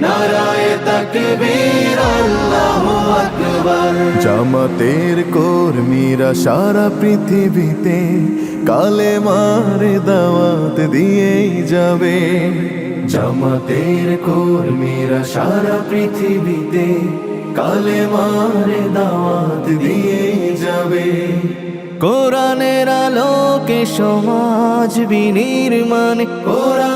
নারায় তাকবীর, আল্লাহু জামাতের কর্মীরা সারা পৃথিবীতে কালে মারে দাওয়াত দিয়েই যাবে। জামাতের কর্মীরা সারা পৃথিবীতে কালে মারে দাওয়াত দিয়েই যাবে। কোরআনের আলোকে সমাজ বিনির্মাণ কোরআনের আলোকে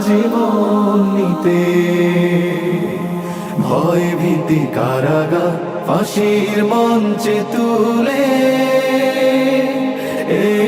জীবন নিতে। ভয় ভীতি কারাগা ফাঁসির মঞ্চে তুলে। একটু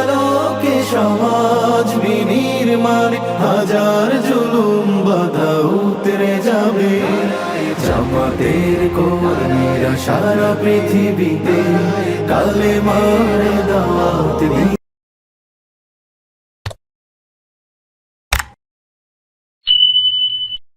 সমাজ বিনির্মাণ হাজার জুলুম বাধা উতরে যাবে। জামাতের কর্মীরা সারা পৃথিবীতে কালে মারে